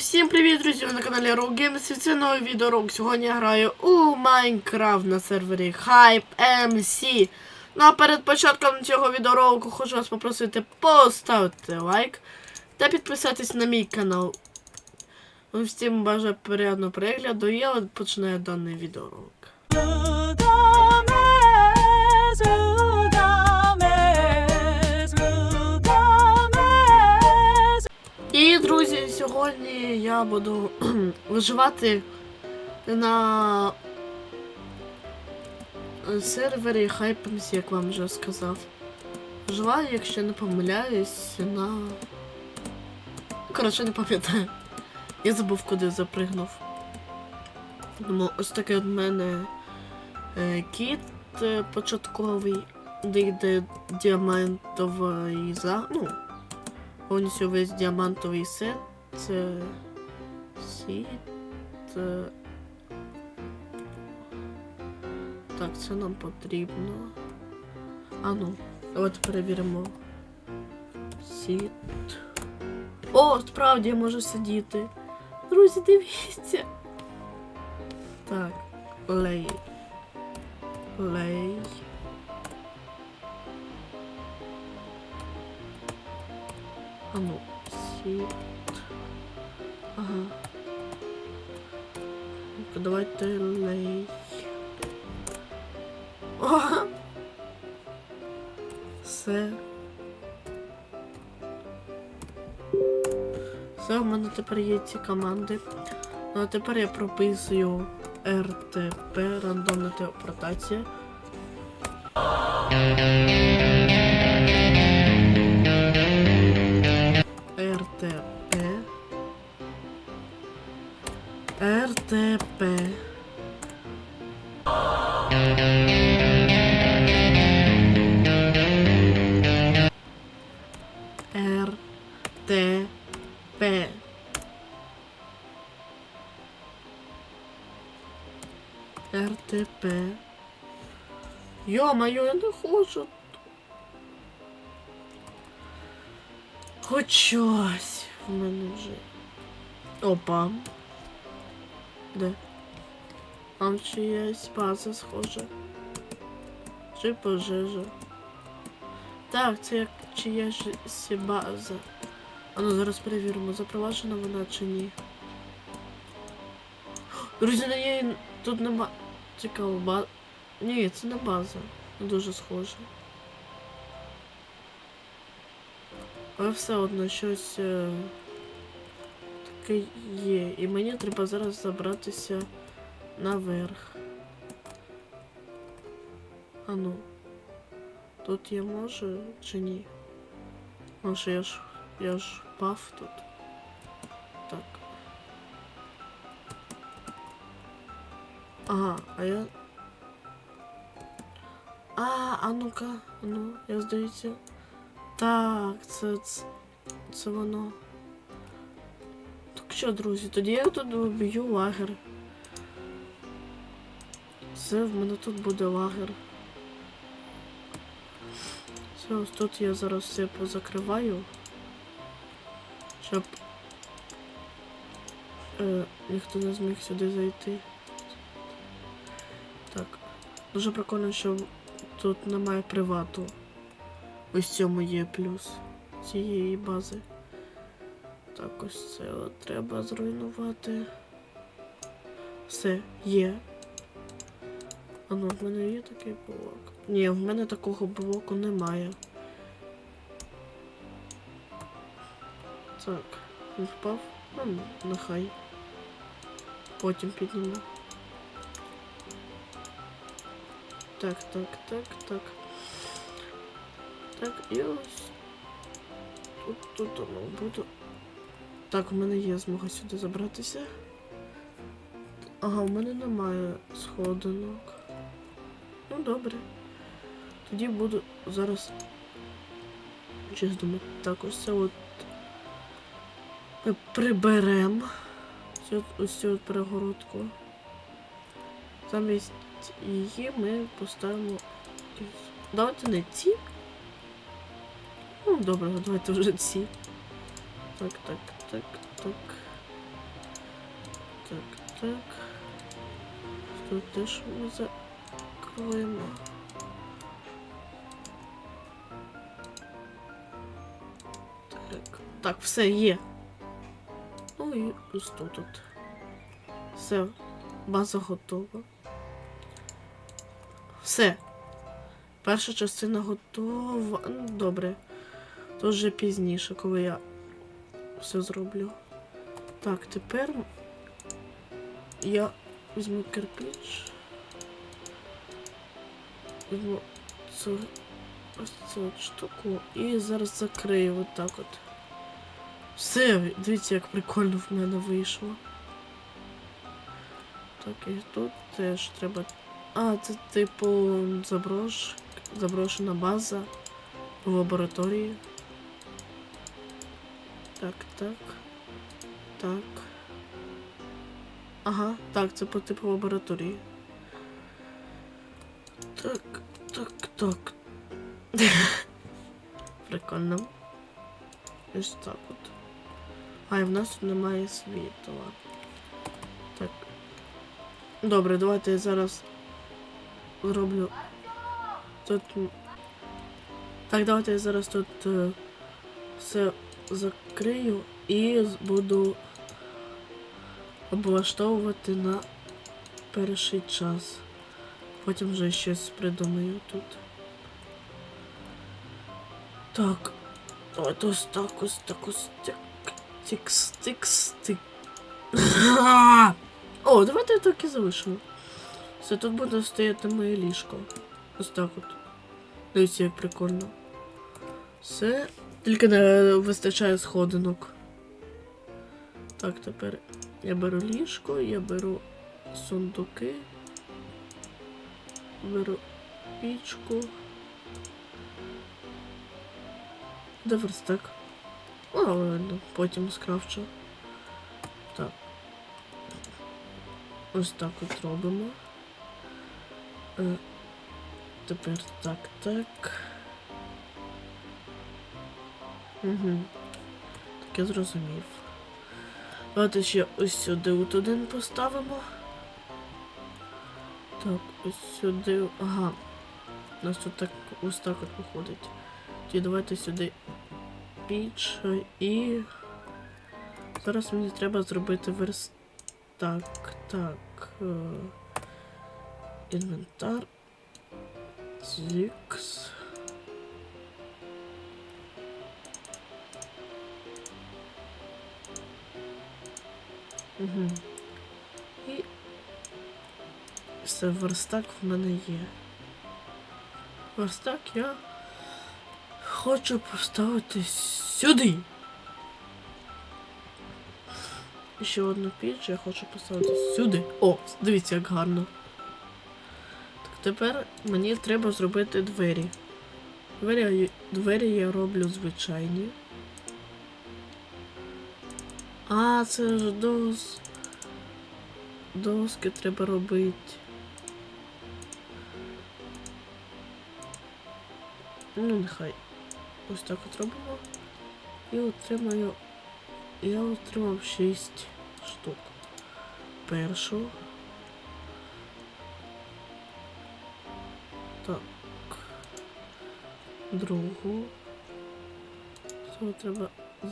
всім привіт, друзі! Ви на каналі Rogue Games і це новий відеорок. Сьогодні я граю у Майнкрафт на сервері Hype MC. Ну а перед початком цього відеороку хочу вас попросити поставити лайк та підписатись на мій канал. Всім бажаю приємного перегляду і я починаю даний відеоролик. І, друзі, сьогодні я буду виживати на сервері HypeMC, як вам вже сказав. Виживаю, якщо не помиляюсь, на. Коротше, не пам'ятаю. Я забув, куди запригнув. Тому ось такий от мене е, кіт е, початковий, де йде діамантовий за. Ну, повністю весь діамантовий сет. Це сіт. Так, це нам потрібно. А ну, давайте перевіримо. Сіт. О, справді я можу сидіти. Друзі, дивіться. Так, лей. Лей. О! Все. Все, в мене тепер є ці команди. Ну а тепер я прописую РТП, рандомна телепортація. РТП. РТП. Йо-моє, я не хочу. Хоч щось в мене вже. Опа. Де? Там чиясь база схожа. Чи пожежа. Так, це як чиясь база. А ну зараз перевіримо, запроваджена вона чи ні. Друзі, на неї тут нема. Цікаво, база. Ні, це не база. Дуже схоже. Але все одно щось е, таке є. І мені треба зараз забратися наверх. А ну. Тут я можу чи ні? Може я ж я ж пав тут. Так. Ага, а я. А, а ну-ка, а ну, я здається. Так, це, це, це воно. Так що, друзі, тоді я тут б'ю лагер. Все, в мене тут буде лагер. Все, ось тут я зараз все позакриваю. Щоб е, ніхто не зміг сюди зайти. Так. Дуже прикольно, що тут немає привату. Ось цьому є плюс цієї бази. Так, ось це от треба зруйнувати. Все, є. А ну, в мене є такий блок. Ні, в мене такого блоку немає. Так, він впав. Ну, нехай. Потім підніму. Так, так, так, так. Так, і ось. Тут, тут воно буду. Так, у мене є змога сюди забратися. Ага, у мене немає сходинок. Добре. Тоді буду зараз. Щось думати. Так, ось це от. Ми приберемо цю, ось цю от перегородку. Замість її ми поставимо. Давайте не ці. Ну, добре, давайте вже ці. Так, так, так, так. так, так. Тут теж ми закроємо. Так, так, все є. Ну і ось тут. от. Все, база готова. Все. Перша частина готова. Ну, Добре. То вже пізніше, коли я все зроблю. Так, тепер я візьму кирпич. Візьму цю ось цю от штуку і зараз закрию отак от. Все, дивіться, як прикольно в мене вийшло. Так, і тут теж треба. А, це типу заброш... заброшена база в лабораторії. Так, так. Так. Ага, так, це по типу лабораторії. Так, так. Прикольно. Ось так от. А, і в нас тут немає світла. Так. Добре, давайте я зараз зроблю тут. Так, давайте я зараз тут е, все закрию і буду облаштовувати на перший час. Потім вже щось придумаю тут. Так. Давайте ось так, ось так, ось так. Тікс, тікс, тик. О, давайте так і залишимо. Все, тут буде стояти моє ліжко. Ось так от. Дивіться, як прикольно. Все. Тільки не вистачає сходинок. Так, тепер я беру ліжко, я беру сундуки. Беру пічку. Де верстак? А, ладно, потім скрафчу. Так. Ось так от робимо. Е, тепер так, так. Угу. Так я зрозумів. Давайте ще ось сюди от один поставимо. Так, ось сюди. Ага. У нас тут так ось так от виходить. Тоді давайте сюди піч і. Зараз мені треба зробити верстак. Так. е, Інвентар. Зікс. Угу. І все, верстак в мене є. Верстак я хочу поставити сюди. І Ще одну піч я хочу поставити сюди. О, дивіться, як гарно. Так, тепер мені треба зробити двері. Двері, двері я роблю звичайні. А, це ж дос. Доски треба робити. Ну, нехай. Ось так от робимо. І отримаю. Я отримав 6 штук. Першу. Так. Другу. Цього треба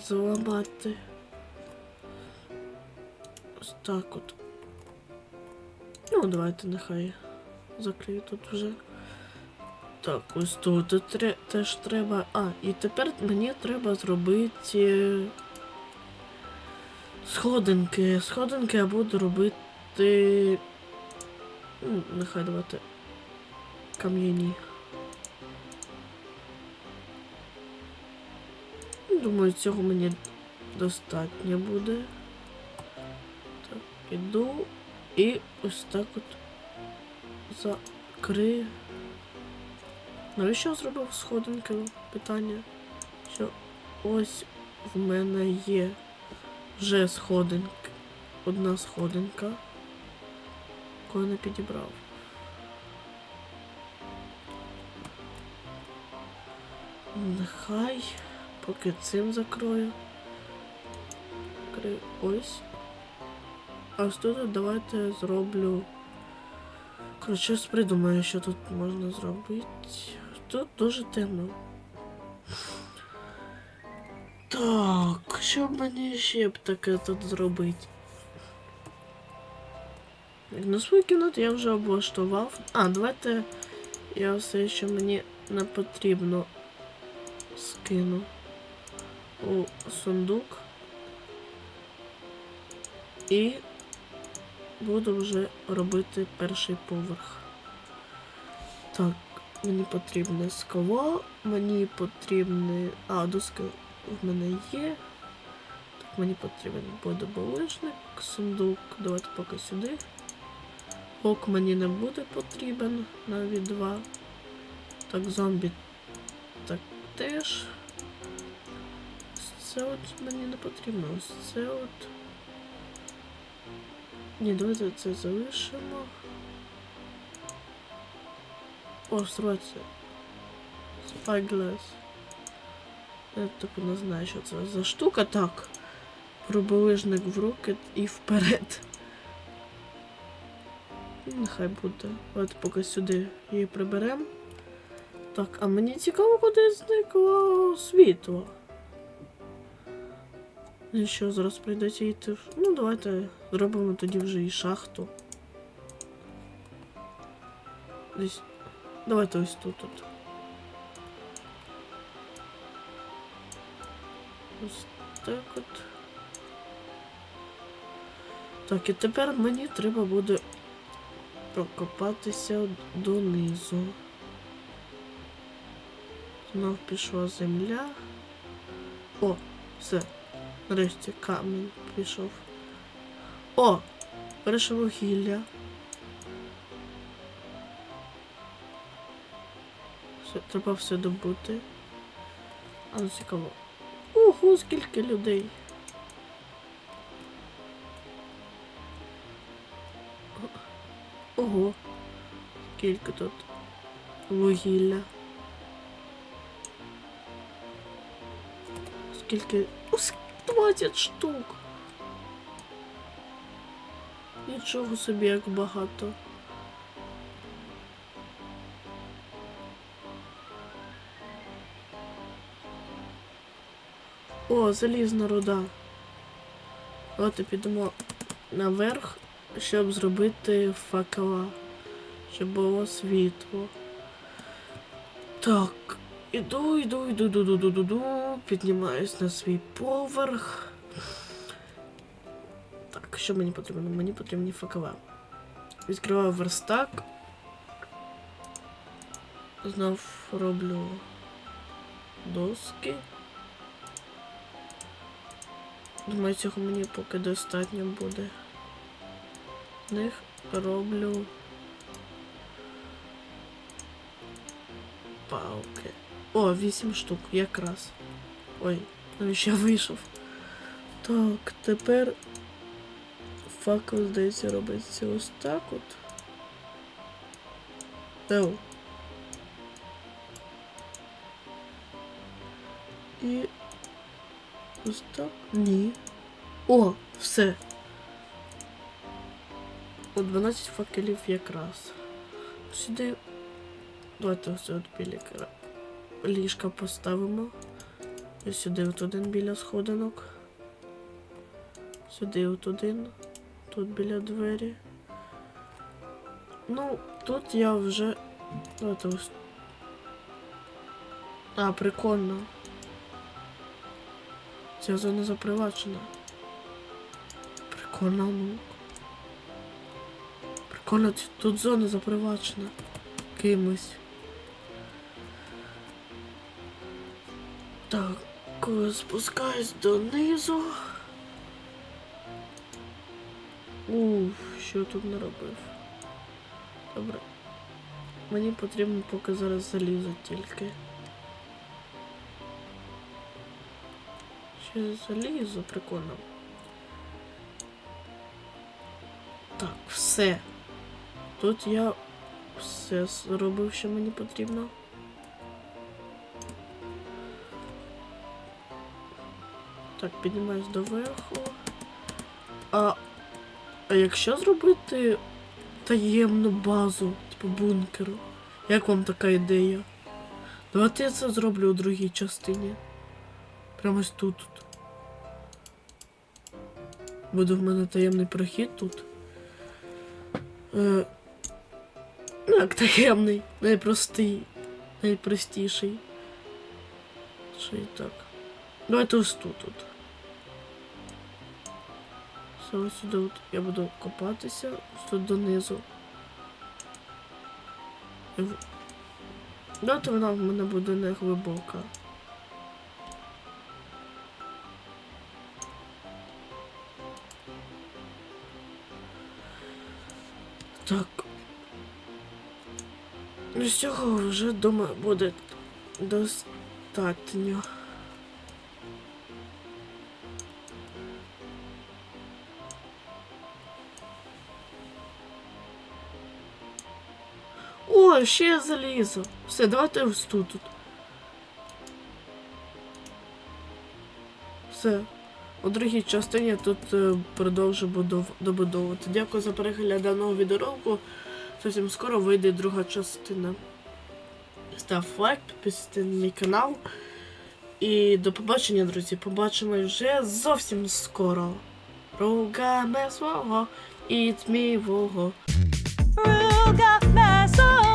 зламати. Ось так от. Ну, давайте нехай закрию тут вже. Так, ось тут тре- теж треба. А, і тепер мені треба зробити сходинки. Сходинки я буду робити. Ну, нехай давайте. Кам'яні. Думаю, цього мені достатньо буде. Так, іду і ось так от закрию. Навіщо я зробив сходинки? Питання. Що ось в мене є вже сходинки. Одна сходинка. Яку не підібрав. Нехай поки цим закрою. Закрию ось. А ось тут давайте зроблю. Щось придумаю, що тут можна зробити. Тут дуже темно. Так, що мені ще б таке тут зробити? Ну, свою кімнату я вже облаштував. А, давайте я все, що мені не потрібно, скину у сундук. І буду вже робити перший поверх. Так, мені потрібне скло, мені потрібне. А, доски в мене є. Так, мені потрібен буде булижник, сундук. Давайте поки сюди. Ок мені не буде потрібен, навіть два. Так, зомбі так теж. Ось Це от мені не потрібно. Ось це от. Ні, давайте це залишимо. О, срочно. Spyglass. Я типу не знаю, що це за штука. Так. Пробилижник в руки і вперед. Ну, Нехай буде. Давайте поки сюди її приберемо. Так, а мені цікаво, куди зникло світло. І що, зараз прийдеться йти? Ну, давайте зробимо тоді вже і шахту. Десь. Давайте ось тут. тут. Ось так от. Так, і тепер мені треба буде прокопатися донизу. Знов пішла земля. О, все. Нарешті камінь пішов. О! Перше вугілля. Все, треба все добути. А ну цікаво. Ого, скільки людей. Ого. Скільки тут вугілля. Скільки. О, ск- 20 штук. Нічого собі як багато. О, залізна руда. От і підемо наверх, щоб зробити факела, щоб було світло. Так, іду, іду, іду, іду, іду, іду, іду, піднімаюсь на свій поверх. Так, що мені потрібно? Мені потрібні факела. Відкриваю верстак. Знов роблю доски. Думаю, цього мені поки достатньо буде. Них роблю палки. О, вісім штук, якраз. Ой, навіщо я вийшов? Так, тепер факел, здається, робиться ось так от. Еу. І ось так? Ні. О, все. О, 12 факелів якраз. Сюди. Давайте ось от біля ліжка поставимо. І сюди от один біля сходинок. Сюди от один. Тут біля двері. Ну, тут я вже. Давайте ось. А, прикольно. Ця зона запривачена. Прикольно, ну. Прикольно, тут зона запривачена. Кимось. Так, спускаюсь донизу. Уф, що тут наробив? Добре. Мені потрібно поки зараз залізо тільки. Ще залізо, прикольно. Так, все. Тут я все зробив, що мені потрібно. Так, піднімаюсь доверху. А А якщо зробити таємну базу, типу бункеру, як вам така ідея? Давайте я це зроблю у другій частині. Прямо ось тут. тут. Буде в мене таємний прохід тут. Е, ну, як таємний, найпростий, найпростіший. Ще й так. Давайте ось тут. тут. Все, ось сюди от я буду копатися, ось тут донизу. І Давайте вона в мене буде не глибока. Так. З цього вже думаю буде достатньо. О, ще залізо. Все, давайте ось тут. Все. У другій частині тут е, продовжу добудовувати. Дякую за перегляд даного відеоролику. Зовсім скоро вийде друга частина. Став лайк, підписуйтесь на мій канал. І до побачення, друзі. Побачимо вже зовсім скоро. Ругаме свого, і тьмівого. Руга месо